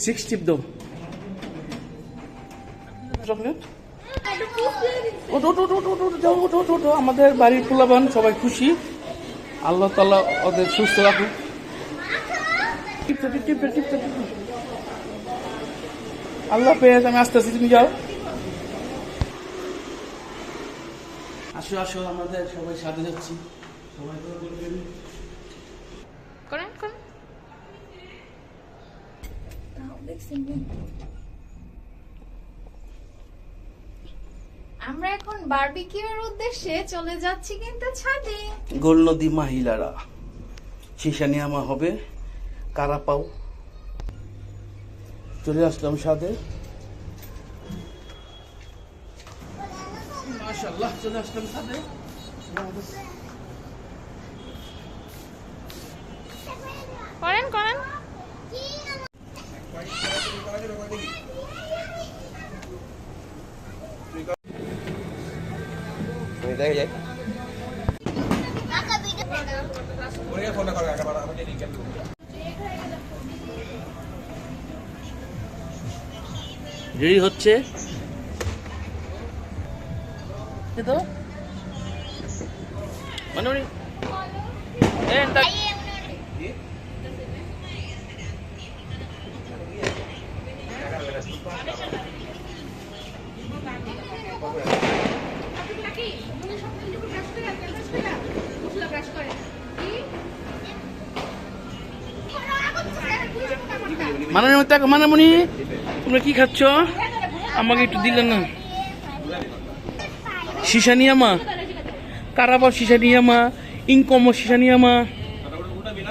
Six টিপ দাও আমাদের বাড়ির পোলাবান সবাই খুশি আল্লাহ তাল্লাহ ওদের সুস্থ রাখুক আল্লাহ পেয়ে আমি আস্তে আস্তে তুমি যাও আসো আসো আমাদের সবাই সাথে যাচ্ছি সবাই বলবেন করেন আমরা এখন বারবিকিউর উদ্দেশ্যে চলে যাচ্ছি কিন্তু ছাদে। গোল নদী মহিলারা শিশানিয়ামা হবে কারা পাও? চলে আসলাম সাথে মাশাল্লাহ চলে আসলাম সাথে করেন করেন দেখে যায় ফোনটা করো একবার আমাকে রেডি হচ্ছে। এ তো। মানে উনি এ, তা- মানানি মতো মানামণি তোমরা কি খাচ্ছ? আমাকে একটু দিলে না। শিশানিয়ামা কারাবা শিশানিয়ামা ইনকম শিশানিয়ামা উঠাবি